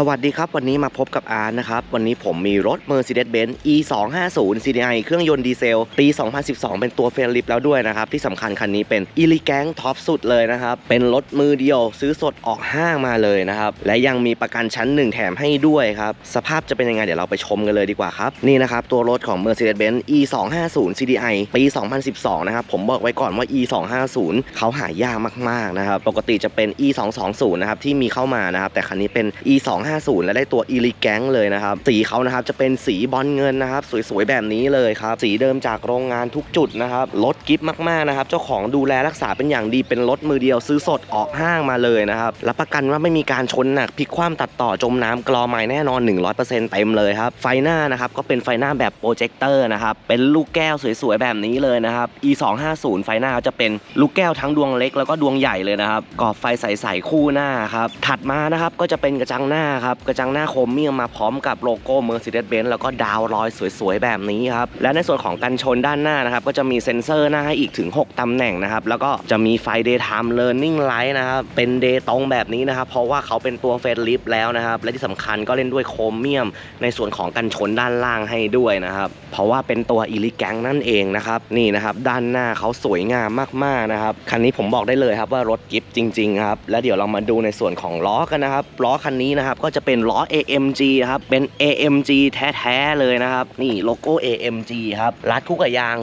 สวัสดีครับ วันนี้มาพบกับอาร์นะครับ วันนี้ผมมีรถ Mercedes-Benz E250 CDI เครื่องยนต์ดีเซล ปี 2012 เป็นตัวเฟรลิปแล้วด้วยนะครับ ที่สำคัญคันนี้เป็นอีลิแกงท็อปสุดเลยนะครับ เป็นรถมือเดียวซื้อสดออกห้างมาเลยนะครับ และยังมีประกันชั้นหนึ่งแถมให้ด้วยครับ สภาพจะเป็นยังไงเดี๋ยวเราไปชมกันเลยดีกว่าครับ นี่นะครับ ตัวรถของ Mercedes-Benz E250 CDI ปี 2012 นะครับ ผมบอกไว้ก่อนว่า E250 เขาหายากมากๆนะครับปกติจะเป็น E220 นะครับที่มีเข้ามานะครับแต่คันนี้เป็น E250 50 และได้ตัวอีลิแกงเลยนะครับ สีเขานะครับจะเป็นสีบอลเงินนะครับ สวยๆ แบบนี้เลยครับ สีเดิมจากโรงงานทุกจุดนะครับรถกิฟต์มากๆนะครับ เจ้าของดูแลรักษาเป็นอย่างดีเป็นรถมือเดียวซื้อสดออกห้างมาเลยนะครับรับประกันว่าไม่มีการชนหนักพลิกคว่ำตัดต่อจมน้ำกลอไม้แน่นอน 100%เต็มเลยครับไฟหน้านะครับก็เป็นไฟหน้าแบบโปรเจคเตอร์นะครับเป็นลูกแก้วสวยๆแบบนี้เลยนะครับ e 2 5 0ไฟหน้าจะเป็นลูกแก้วทั้งดวงเล็กแล้วก็ดวงใหญ่เลยนะครับกรอบไฟใสๆคู่หน้าครับถัดมานะครับก็จะเป็นกระจังหน้าครับกระจังหน้าโครเมียมมาพร้อมกับโลโก้ Mercedes-Benz แล้วก็ดาวรอยสวยๆ แบบนี้ครับ และในส่วนของกันชนด้านหน้านะครับ ก็จะมีเซ็นเซอร์หน้าให้อีกถึง 6 ตำแหน่งนะครับ แล้วก็จะมีไฟ daytime learning light นะครับ เป็นเดย์ตรงแบบนี้นะครับ เพราะว่าเขาเป็นตัวเฟรลิฟแล้วนะครับ และที่สำคัญก็เล่นด้วยโครเมียม ในส่วนของกันชนด้านล่างให้ด้วยนะครับ เพราะว่าเป็นตัวอีลิแกงนั่นเองนะครับนี่นะครับด้านหน้าเขาสวยงามมากๆนะครับคันนี้ผมบอกได้เลยครับว่ารถกิฟต์จริงๆครับแล้วเดี๋ยวเรามาดูในส่วนของล้อกันนะครับล้อคันนี้นะครับก็จะเป็นล้อ AMG ครับ เป็น AMG แท้ๆเลยนะครับ นี่โลโก้ AMG ครับ รัดคู่กับยาง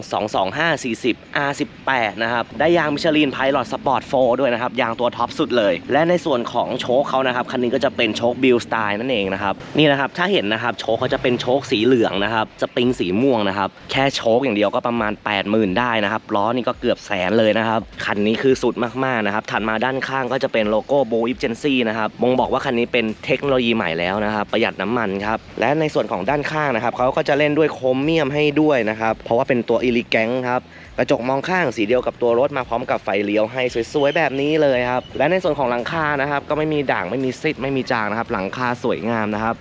22540 R18 นะครับ ได้ยางมิชลินไพลอตสปอร์ต4ด้วยนะครับ ยางตัวท็อปสุดเลย และในส่วนของโชคเขานะครับ คันนี้ก็จะเป็นโชคบิลสไตล์นั่นเองนะครับ นี่นะครับ ถ้าเห็นนะครับ โชคเขาจะเป็นโชคสีเหลืองนะครับ สปริงสีม่วงนะครับ แค่โชคอย่างเดียวก็ประมาณ 80,000 ได้นะครับ ล้อนี่ก็เกือบแสนเลยนะครับ คันนี้คือสุดมากๆนะครับ ถัดมาด้านข้างก็จะเป็นโลโก้โบอิฟเจนซี่นะครับบ่งบอกว่าคันนี้เป็นเทคโนโลยีใหม่แล้วนะครับประหยัดน้ำมันครับและในส่วนของด้านข้างนะครับเขาก็จะเล่นด้วยโครเมียมให้ด้วยนะครับเพราะว่าเป็นตัวอิลิแกงครับกระจกมองข้างสีเดียวกับตัวรถมาพร้อมกับไฟเลี้ยวให้สวยๆแบบนี้เลยครับและในส่วนของหลังคานะครับก็ไม่มีด่างไม่มีซิดไม่มีจางนะครับหลังคาสวยงามนะครับ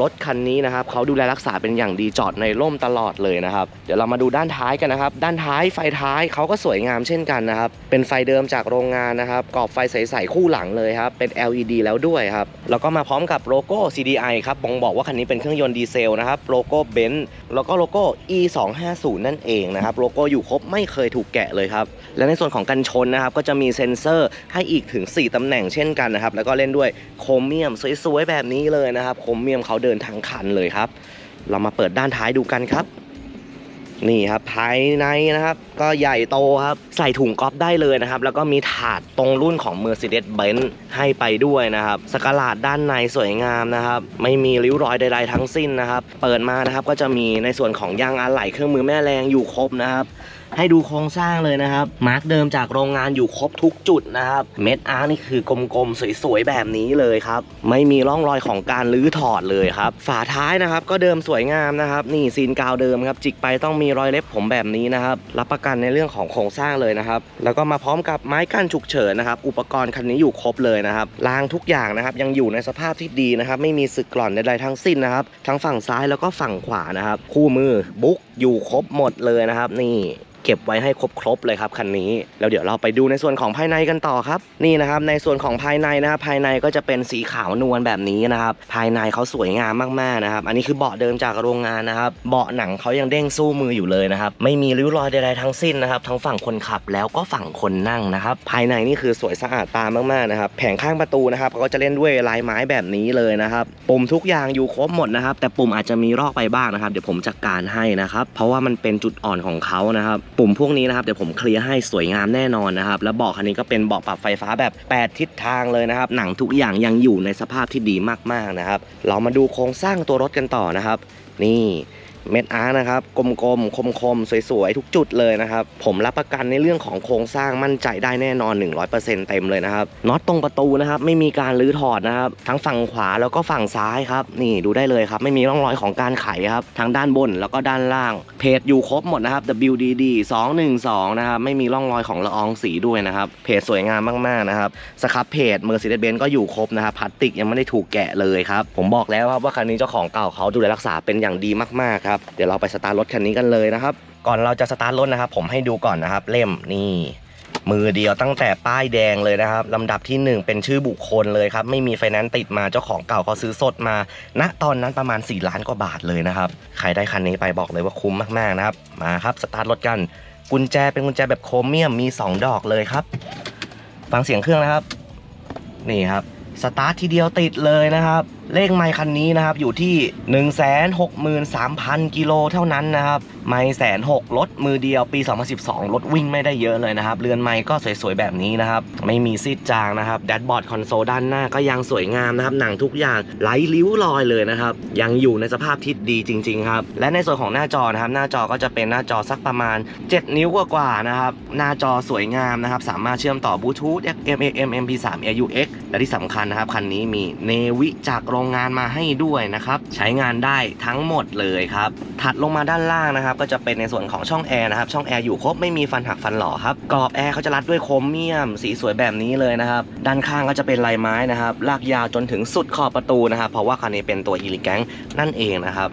รถคันนี้นะครับเขาดูแลรักษาเป็นอย่างดีจอดในร่มตลอดเลยนะครับ เดี๋ยวเรามาดูด้านท้ายกันนะครับ ด้านท้ายไฟท้ายเขาก็สวยงามเช่นกันนะครับ เป็นไฟเดิมจากโรงงานนะครับกรอบไฟใสๆคู่หลังเลยครับ เป็น LED แล้วด้วยครับ แล้วก็มาพร้อมกับโลโก้ CDI ครับบ่งบอกว่าคันนี้เป็นเครื่องยนต์ดีเซลนะครับ โลโก้เบนซ์แล้วก็โลโก้ E 2 5 0นั่นเองนะครับ โลโก้อยู่ครบไม่เคยถูกแกะเลยครับ และในส่วนของกันชนนะครับ ก็จะมีเซ็นเซอร์ให้อีกถึง 4ตำแหน่งเช่นกันนะครับ แล้วก็เล่นด้วยโครเมียมสวยๆแบบนี้เลยนะครับ โครเมียมเขาเดินทางคันเลยครับ เรามาเปิดด้านท้ายดูกันครับ นี่ครับภายในนะครับ ก็ใหญ่โตครับ ใส่ถุงก๊อฟได้เลยนะครับ แล้วก็มีถาดตรงรุ่นของ Mercedes-Benz ให้ไปด้วยนะครับสกลาดด้านในสวยงามนะครับ ไม่มีริ้วรอยใดๆทั้งสิ้นนะครับ เปิดมานะครับก็จะมีในส่วนของยางอะไหล่เครื่องมือแม่แรงอยู่ครบนะครับให้ดูโครงสร้างเลยนะครับ มาร์กเดิมจากโรงงานอยู่ครบทุกจุดนะครับ เม็ดอาร์นี่คือกลมๆ สวยๆ แบบนี้เลยครับ ไม่มีร่องรอยของการลื้อถอดเลยครับ ฝาท้ายนะครับ ก็เดิมสวยงามนะครับ นี่ซีนกาวเดิมครับ จิกไปต้องมีรอยเล็บผมแบบนี้นะครับ รับประกันในเรื่องของโครงสร้างเลยนะครับ แล้วก็มาพร้อมกับไม้กั้นฉุกเฉินนะครับ อุปกรณ์คันนี้อยู่ครบเลยนะครับรางทุกอย่างนะครับ ยังอยู่ในสภาพที่ดีนะครับ ไม่มีสึกกร่อนใดๆทั้งสิ้นนะครับ ทั้งฝั่งซ้ายแล้วก็ฝั่งขวานะครับ คู่มือบุ๊กอยู่ครบหมดเลยนะครับ นี่ เก็บไว้ให้ครบๆเลยครับคันนี้แล้วเดี๋ยวเราไปดูในส่วนของภายในกันต่อครับ นี่นะครับในส่วนของภายในนะครับภายในก็จะเป็นสีขาวนวลแบบนี้นะครับภายในเขาสวยงามมากๆนะครับ อันนี้คือเบาะเดิมจากโรงงานนะครับเบาะหนังเขายังเด้งสู้มืออยู่เลยนะครับไม่มีริ้วรอยใดๆทั้งสิ้นนะครับทั้งฝั่งคนขับแล้วก็ฝั่งคนนั่งนะครับภายในนี่คือสวยสะอาดตามากๆนะครับแผงข้างประตูนะครับเขาก็จะเล่นด้วยลายไม้แบบนี้เลยนะครับปุ่มทุกอย่างอยู่ครบหมดนะครับแต่ปุ่มอาจจะมีรอกไปบ้างนะครับ เดี๋ยวผมจัดการให้นะครับเพราะว่ามันเป็นจุดอ่อนของเขานะครับปุ่มพวกนี้นะครับเดี๋ยวผมเคลียร์ให้สวยงามแน่นอนนะครับ แล้วเบาะคันนี้ก็เป็นเบาะปรับไฟฟ้าแบบ 8 ทิศทางเลยนะครับ หนังทุกอย่างยังอยู่ในสภาพที่ดีมากๆนะครับ เรามาดูโครงสร้างตัวรถกันต่อนะครับ นี่ เม็ดอาร์นะครับกลมๆคมๆสวยๆ ทุกจุดเลยนะครับ ผมรับประกันในเรื่องของโครงสร้างมั่นใจได้แน่นอน 100%เต็มเลยนะครับน็อตตรงประตูนะครับไม่มีการรื้อถอดนะครับทั้งฝั่งขวาแล้วก็ฝั่งซ้ายครับนี่ดูได้เลยครับไม่มีร่องรอยของการไขครับทั้งด้านบนแล้วก็ด้านล่าง เพจอยู่ครบหมดนะครับ WDD 212นะครับไม่มีร่องรอยของละอองสีด้วยนะครับเพจสวยงามมากๆนะครับสครับเพจ Mercedes-Benz ก็อยู่ครบนะครับพลาสติกยังไม่ได้ถูกแกะเลยครับผมบอกแล้วครับว่าคันนี้เจ้าของเก่าเขาดูแลรักษาเป็นอย่างดีมากๆครับเดี๋ยวเราไปสตาร์ทรถคันนี้กันเลยนะครับ ก่อนเราจะสตาร์ทรถนะครับ ผมให้ดูก่อนนะครับ เล่มนี่มือเดียวตั้งแต่ป้ายแดงเลยนะครับลำดับที่ 1 เป็นชื่อบุคคลเลยครับ ไม่มีไฟแนนซ์ติดมาเจ้าของเก่าเขาซื้อสดมา ณตอนนั้นประมาณ 4 ล้านกว่าบาทเลยนะครับ ใครได้คันนี้ไปบอกเลยว่าคุ้มมากๆนะครับ มาครับ สตาร์ทรถกัน กุญแจเป็นกุญแจแบบโครเมียมมี 2 ดอกเลยครับ ฟังเสียงเครื่องนะครับ นี่ครับ สตาร์ททีเดียวติดเลยนะครับ เลขไมค์คันนี้นะครับอยู่ที่ 163,000 กิโลเท่านั้นนะครับไมค์แสนหกรถมือเดียวปี 2012 รถวิ่งไม่ได้เยอะเลยนะครับ เรือนไมค์ก็สวยๆ แบบนี้นะครับ ไม่มีซีดจางนะครับแดชบอร์ดคอนโซลด้านหน้าก็ยังสวยงามนะครับ หนังทุกอย่างไหลริ้วรอยเลยนะครับ ยังอยู่ในสภาพที่ดีจริง ๆ ครับ และในส่วนของหน้าจอนะครับ หน้าจอก็จะเป็นหน้าจอสักประมาณ 7 นิ้วกว่าๆนะครับหน้าจอสวยงามนะครับสามารถเชื่อมต่อบลูทูธ FM AM MP3 AUX และที่สำคัญนะครับคันนี้มีเนวิจากโรงงานมาให้ด้วยนะครับ ใช้งานได้ทั้งหมดเลยครับ ถัดลงมาด้านล่างนะครับ ก็จะเป็นในส่วนของช่องแอร์นะครับ ช่องแอร์อยู่ครบไม่มีฟันหักฟันหล่อครับ กรอบแอร์เขาจะรัดด้วยโครเมียม สีสวยแบบนี้เลยนะครับ ด้านข้างก็จะเป็นลายไม้นะครับ ลากยาวจนถึงสุดขอบประตูนะครับ เพราะว่าคันนี้เป็นตัวอีลิแกงนั่นเองนะครับ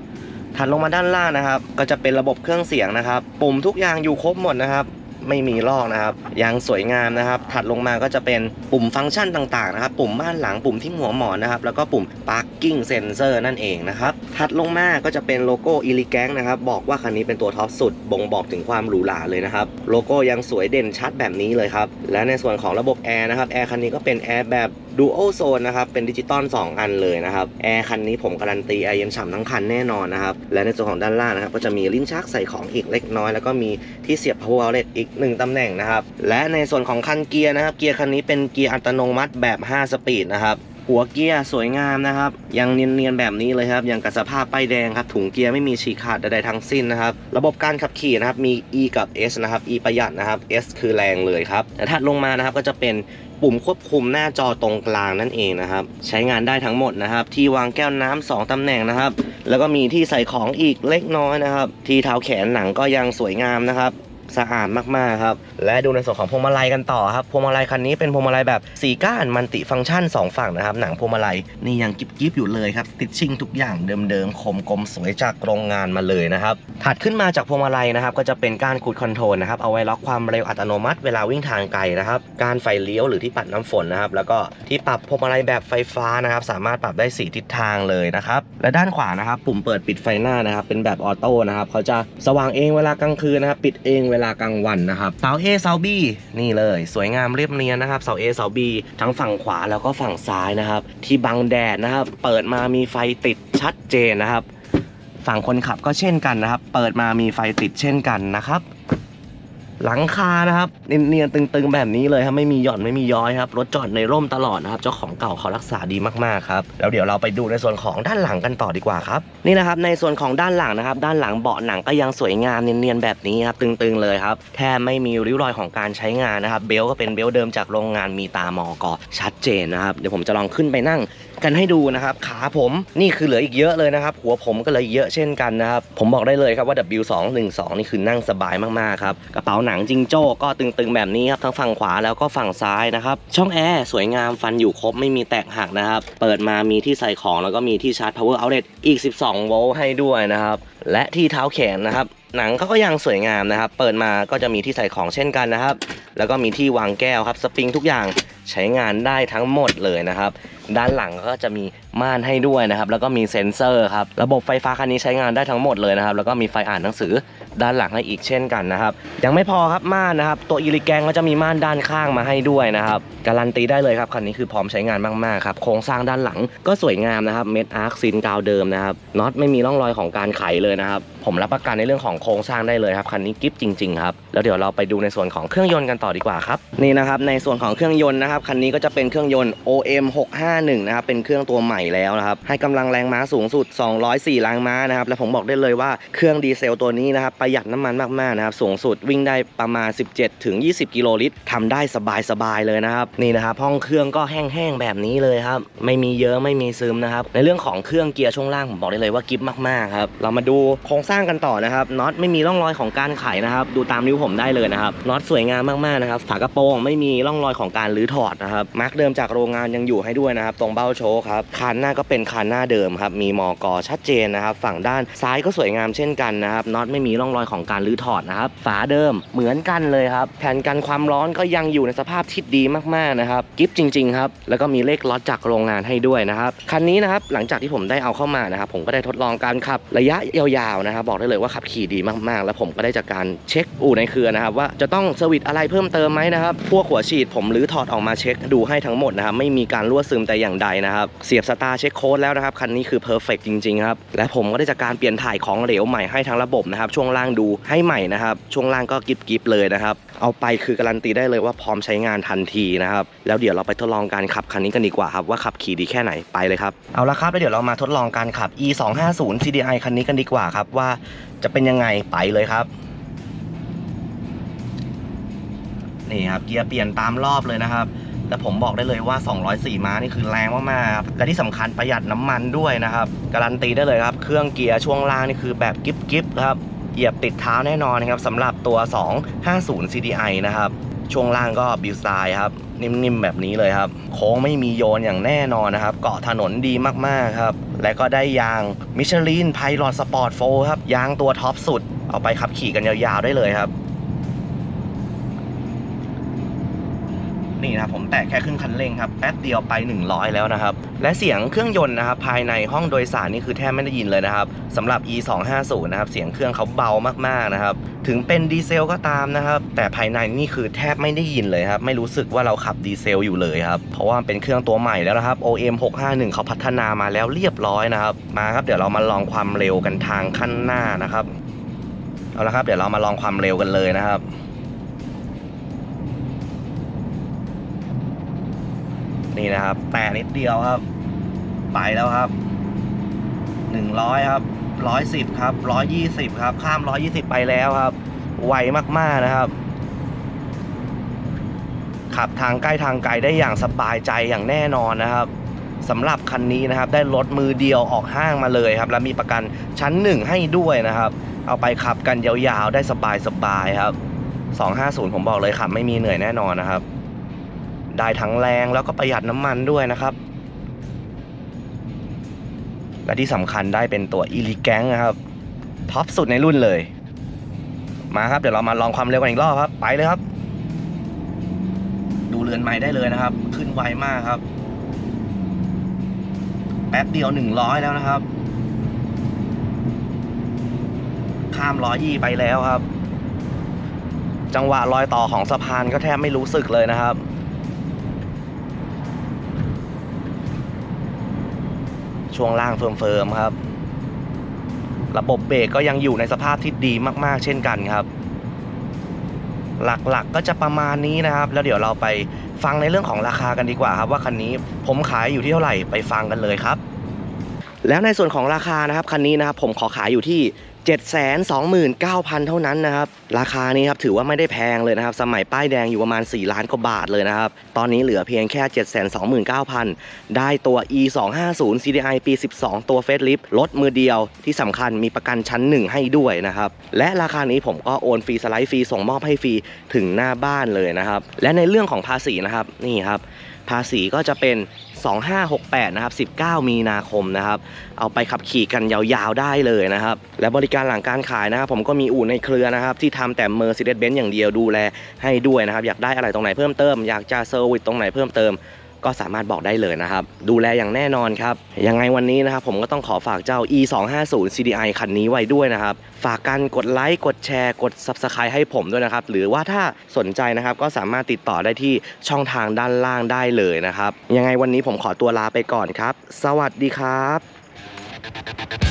ถัดลงมาด้านล่างนะครับ ก็จะเป็นระบบเครื่องเสียงนะครับ ปุ่มทุกอย่างอยู่ครบหมดนะครับ ไม่มีลอกนะครับยังสวยงามนะครับ ถัดลงมาก็จะเป็นปุ่มฟังก์ชันต่างๆนะครับ ปุ่มบ้านหลังปุ่มที่หัวหมอนนะครับ แล้วก็ปุ่ม parking sensor นั่นเองนะครับ ถัดลงมาก็จะเป็นโลโก้อิลิแกงนะครับ บอกว่าคันนี้เป็นตัวท็อปสุด บ่งบอกถึงความหรูหราเลยนะครับ โลโก้ยังสวยเด่นชัดแบบนี้เลยครับ และในส่วนของระบบแอร์นะครับ แอร์คันนี้ก็เป็นแอร์แบบ Dual Zone นะครับเป็นดิจิตอล2 อันเลยนะครับแอร์คันนี้ผมการันตีแอร์เย็นฉ่ำทั้งคันแน่นอนนะครับและในส่วนของด้านล่างนะครับก็จะมีลิ้นชักใส่ของอีกเล็กน้อย แล้วก็มีที่เสียบ power outlet อีก 1ตำแหน่งนะครับและในส่วนของคันเกียร์นะครับเกียร์คันนี้เป็นเกียร์อัตโนมัติแบบ 5 สปีดนะครับหัวเกียร์สวยงามนะครับ ยังเนียนๆแบบนี้เลยครับยังกับสภาพป้ายแดงครับ ถุงเกียร์ไม่มีฉีกขาดใดๆทั้งสิ้นนะครับ ระบบการขับขี่นะครับ มี E กับ S นะครับ E ประหยัดนะครับ S คือแรงเลยครับแต่ถัดลงมานะครับก็จะเป็น ปุ่มควบคุมหน้าจอตรงกลางนั่นเองนะครับ ใช้งานได้ทั้งหมดนะครับ ที่วางแก้วน้ำสองตำแหน่งนะครับ แล้วก็มีที่ใส่ของอีกเล็กน้อยนะครับ ที่เท้าแขนหนังก็ยังสวยงามนะครับ สะอาดมากๆครับ และดูในส่วนของพวงมาลัยกันต่อครับ พวงมาลัยคันนี้เป็นพวงมาลัยแบบสีก้านมันติฟังก์ชัน 2 ฝั่งนะครับ หนังพวงมาลัยนี่ยังกิบๆอยู่เลยครับ ติดชิ่งทุกอย่างเดิมๆ คมกลมสวยจากโรงงานมาเลยนะครับ ถัดขึ้นมาจากพวงมาลัยนะครับ ก็จะเป็นการคูดคอนโทรลนะครับ เอาไว้ล็อกความเร็วอัตโนมัติเวลาวิ่งทางไกลนะครับ การไฟเลี้ยวหรือที่ปัดน้ำฝนนะครับ แล้วก็ที่ปรับพวงมาลัยแบบไฟฟ้านะครับ สามารถปรับได้สีทิศทางเลยนะครับ และด้านขวานะครับ ปุ่มเปิดปิดไฟหน้านะครับ เป็นแบบออโต้นะครับ เขาจะสว่างเองเวลากลางคืนนะครับ ปิดเองเวลากลางวันนะครับเสา A เสา B นี่เลย สวยงามเรียบเนียนนะครับเสา A เสา B ทั้งฝั่งขวาแล้วก็ฝั่งซ้ายนะครับ ที่บังแดดนะครับ เปิดมามีไฟติดชัดเจนนะครับ ฝั่งคนขับก็เช่นกันนะครับ เปิดมามีไฟติดเช่นกันนะครับ หลังคานะครับเนียนๆตึงๆแบบนี้เลยครับไม่มีหย่อนไม่มีย้อยครับรถจอดในร่มตลอดนะครับเจ้าของเก่าเขารักษาดีมากๆครับแล้วเดี๋ยวเราไปดูในส่วนของด้านหลังกันต่อดีกว่าครับนี่นะครับในส่วนของด้านหลังนะครับ ด้านหลังเบาะหนังก็ยังสวยงามเนียนๆแบบนี้ครับตึงๆเลยครับแทบไม่มีริ้วรอยของการใช้งานนะครับ เบลก็เป็นเบลเดิมจากโรงงานมีตามอกอชัดเจนนะครับเดี๋ยวผมจะลองขึ้นไปนั่ง กันให้ดูนะครับ ขาผมนี่คือเหลืออีกเยอะเลยนะครับ หัวผมก็เหลยเยอะเช่นกันนะครับ ผมบอกได้เลยครับว่า W212 นี่คือนั่งสบายมากๆครับ กระเป๋าหนังจิงโจ้ก็ตึงๆแบบนี้ครับ ทั้งฝั่งขวาแล้วก็ฝั่งซ้ายนะครับ ช่องแอร์สวยงามฟันอยู่ครบไม่มีแตกหักนะครับ เปิดมามีที่ใส่ของแล้วก็มีที่ชาร์จ power outlet อีก 12 โวลต์ให้ด้วยนะครับ และที่เท้าแขนนะครับ หนังเขาก็ยังสวยงามนะครับ เปิดมาก็จะมีที่ใส่ของเช่นกันนะครับ แล้วก็มีที่วางแก้วครับ สปริงทุกอย่าง ใช้งานได้ทั้งหมดเลยนะครับ ด้านหลังก็จะมีม่านให้ด้วยนะครับ แล้วก็มีเซ็นเซอร์ครับ ระบบไฟฟ้าคันนี้ใช้งานได้ทั้งหมดเลยนะครับ แล้วก็มีไฟอ่านหนังสือด้านหลังให้อีกเช่นกันนะครับ ยังไม่พอครับม่านนะครับ ตัวอีลิแกงก็จะมีม่านด้านข้างมาให้ด้วยนะครับ การันตีได้เลยครับคันนี้คือพร้อมใช้งานมากๆครับ โครงสร้างด้านหลังก็สวยงามนะครับ เม็ดอาร์คซินกาวเดิมนะครับ น็อตไม่มีร่องรอยของการไขเลยนะครับ ผมรับประกันในเรื่องของโครงสร้างได้เลยครับคันนี้กิฟจริงๆครับ แล้วเดี๋ยวเราไปดูในส่วนของเครื่องยนต์กันต่อดีกว่าครับ นี่นะครับในส่วนของเครื่องยนต์นะครับคันนี้ก็จะเป็นเครื่องยนต์ OM 651นะครับเป็นเครื่องตัวใหม่แล้วนะครับให้กำลังแรงม้าสูงสุด 204แรงม้านะครับและผมบอกได้เลยว่าเครื่องดีเซลตัวนี้นะครับประหยัดน้ำมันมากๆนะครับสูงสุดวิ่งได้ประมาณ 17ถึง20 กิโลลิตรทำได้สบายๆเลยนะครับนี่นะครับห้องเครื่องก็แห้งๆแบบนี้เลยครับไม่มีเยอะไม่มีซึมนะครับในเรื่องของเครื่องเกียร์ช่วงล่างผมบอกได้เลยว่ากิฟมากๆครับเรามาดูโครงสร้างกันต่อนะครับน็อตไม่มีร่องรอยของการไขนะครับดูตามนิ้วผมได้เลยนะครับน็อตสวยงามมากๆนะครับฝากระโปรงไม่มีร่องรอยของการรื้อถอดนะครับมาร์กเดิมจากโรงงานยังอยู่ให้ด้วยนะครับ ตรงเบ้าโชว์ครับคันนหน้าก็เป็นคันหน้าเดิมครับมีมอกอชัดเจนนะครับ ฝั่งด้านซ้ายก็สวยงามเช่นกันนะครับน็อตไม่มีร่องรอยของการรื้อถอดนะครับฝาเดิมเหมือนกันเลยครับแผ่นกันความร้อนก็ยังอยู่ในสภาพที่ดีมากๆนะครับกิฟจริงๆครับแล้วก็มีเลขล็อตจากโรงงานให้ด้วยนะครับคันนี้นะครับหลังจากที่ผมได้เอาเข้ามานะครับผมก็ได้ทดลองการขับระยะยาวๆนะครับบอกได้เลยว่าขับขี่ดีมากๆ แล้วผมก็ได้จากการเช็คอู่ในเครือนะครับว่าจะต้องเซอร์วิสอะไรเพิ่มเติมไหมนะครับพวกหัวฉีดผมรื้อถอดออกมาเช็คดูให้ทั้งหมดนะครับไม่มีการรั่วซึมแต่อย่างใดนะครับเสียบสตาร์เช็คโค้ดแล้วนะครับคันนี้คือเพอร์เฟกจริงๆครับและผมก็ได้จากการเปลี่ยนถ่ายของเหลวใหม่ให้ทั้งระบบนะครับช่วงล่างดูให้ใหม่นะครับช่วงล่างก็กิบกิบเลยนะครับเอาไปคือการันตีได้เลยว่าพร้อมใช้งานทันทีนะครับแล้วเดี๋ยวเราไปทดลองการขับคันนี้กันดีกว่าครับว่าขับขี่ดีแค่ไหนไปเลยครับเอาละครับแล้วเดี๋ยวเรามาทดลองการขับ e 2 5 0 CDI คันนี้กันดีกว่าครับว่าจะเป็นยังไงไปเลยครับนี่ครับเกียร์เปลี่ยนตามรอบเลยนะครับ แต่ผมบอกได้เลยว่า 204 ม้านี่คือแรงมากๆครับและที่สำคัญประหยัดน้ำมันด้วยนะครับ การันตีได้เลยครับ เครื่องเกียร์ช่วงล่างนี่คือแบบกิฟกิฟครับเหยียบติดเท้าแน่นอนนะครับสำหรับตัว 250 CDI นะครับช่วงล่างก็บิวสไตล์ครับ นิ่มๆ แบบนี้เลยครับ โค้งไม่มีโยนอย่างแน่นอนนะครับ เกาะถนนดีมากๆครับ และก็ได้ยางมิชลินไพลอตสปอร์ตโฟครับ ยางตัวท็อปสุด เอาไปขับขี่กันยาวๆได้เลยครับ นี่นะผมแตะแค่ครึ่งคันเร่งครับแป๊บเดียวไป 100 แล้วนะครับ และเสียงเครื่องยนต์นะครับภายในห้องโดยสารนี่คือแทบไม่ได้ยินเลยนะครับสำหรับ e 2 5 0นะครับเสียงเครื่องเขาเบามากๆนะครับถึงเป็นดีเซลก็ตามนะครับแต่ภายในนี่คือแทบไม่ได้ยินเลยครับไม่รู้สึกว่าเราขับดีเซลอยู่เลยครับเพราะว่ามันเป็นเครื่องตัวใหม่แล้วนะครับ OM 651เขาพัฒนามาแล้วเรียบร้อยนะครับมาครับเดี๋ยวเรามาลองความเร็วกันทางขั้นหน้านะครับเอาละครับเดี๋ยวเรามาลองความเร็วกันเลยนะครับ นี่นะครับ แต่นิดเดียวครับ ไปแล้วครับหนึ่งร้อยครับร้อยสิบครับร้อยยี่สิบครับ ข้ามร้อยยี่สิบไปแล้วครับ ไวมากๆนะครับ ขับทางใกล้ทางไกลได้อย่างสบายใจอย่างแน่นอนนะครับสำหรับคันนี้นะครับ ได้รถมือเดียวออกห้างมาเลยครับ และมีประกันชั้นหนึ่งให้ด้วยนะครับ เอาไปขับกันยาวๆ ได้สบายๆครับ 250 ผมบอกเลยขับไม่มีเหนื่อยแน่นอนนะครับ ได้ทั้งแรงแล้วก็ประหยัดน้ำมันด้วยนะครับ และที่สำคัญได้เป็นตัวอีลิแกงนะครับท็อปสุดในรุ่นเลย มาครับเดี๋ยวเรามาลองความเร็วกันอีกรอบครับ ไปเลยครับ ดูเรือนไม้ได้เลยนะครับ ขึ้นไวมากครับ แป๊บเดียวหนึ่งร้อยแล้วนะครับ ข้ามร้อยยี่ไปแล้วครับ จังหวะรอยต่อของสะพานก็แทบไม่รู้สึกเลยนะครับ ช่วงล่างเฟิร์มๆครับ ระบบเบรกก็ยังอยู่ในสภาพที่ดีมากๆ เช่นกันครับ หลักๆก็จะประมาณนี้นะครับ แล้วเดี๋ยวเราไปฟังในเรื่องของราคากันดีกว่าครับ ว่าคันนี้ผมขายอยู่ที่เท่าไหร่ไปฟังกันเลยครับ แล้วในส่วนของราคานะครับคันนี้นะครับผมขอขายอยู่ที่ 729,000 เท่านั้นนะครับ ราคานี้ครับถือว่าไม่ได้แพงเลยนะครับ สมัยป้ายแดงอยู่ประมาณ 4 ล้านกว่าบาทเลยนะครับ ตอนนี้เหลือเพียงแค่ 729,000 ได้ตัว e 2 5 0 CDI ปี 12 ตัวเฟสลิฟรถมือเดียวที่สำคัญมีประกันชั้น 1 ให้ด้วยนะครับ และราคานี้ผมก็โอนฟรีสไลด์ฟรีส่งมอบให้ฟรีถึงหน้าบ้านเลยนะครับ และในเรื่องของภาษีนะครับนี่ครับภาษีก็จะเป็น 2568 นะครับ 19 มีนาคมนะครับ เอาไปขับขี่กันยาวๆได้เลยนะครับ และบริการหลังการขายนะครับ ผมก็มีอู่ในเครือนะครับ ที่ทำแต่ Mercedes-Benz อย่างเดียวดูแลให้ด้วยนะครับ อยากได้อะไรตรงไหนเพิ่มเติม อยากจะเซอร์วิสตรงไหนเพิ่มเติม ก็สามารถบอกได้เลยนะครับ ดูแลอย่างแน่นอนครับ ยังไงวันนี้นะครับ ผมก็ต้องขอฝากเจ้า e 2 5 0 CDI คันนี้ไว้ด้วยนะครับ ฝากกันกดไลค์ กดแชร์ กด Subscribe ให้ผมด้วยนะครับ หรือว่าถ้าสนใจนะครับ ก็สามารถติดต่อได้ที่ช่องทางด้านล่างได้เลยนะครับ ยังไงวันนี้ผมขอตัวลาไปก่อนครับ สวัสดีครับ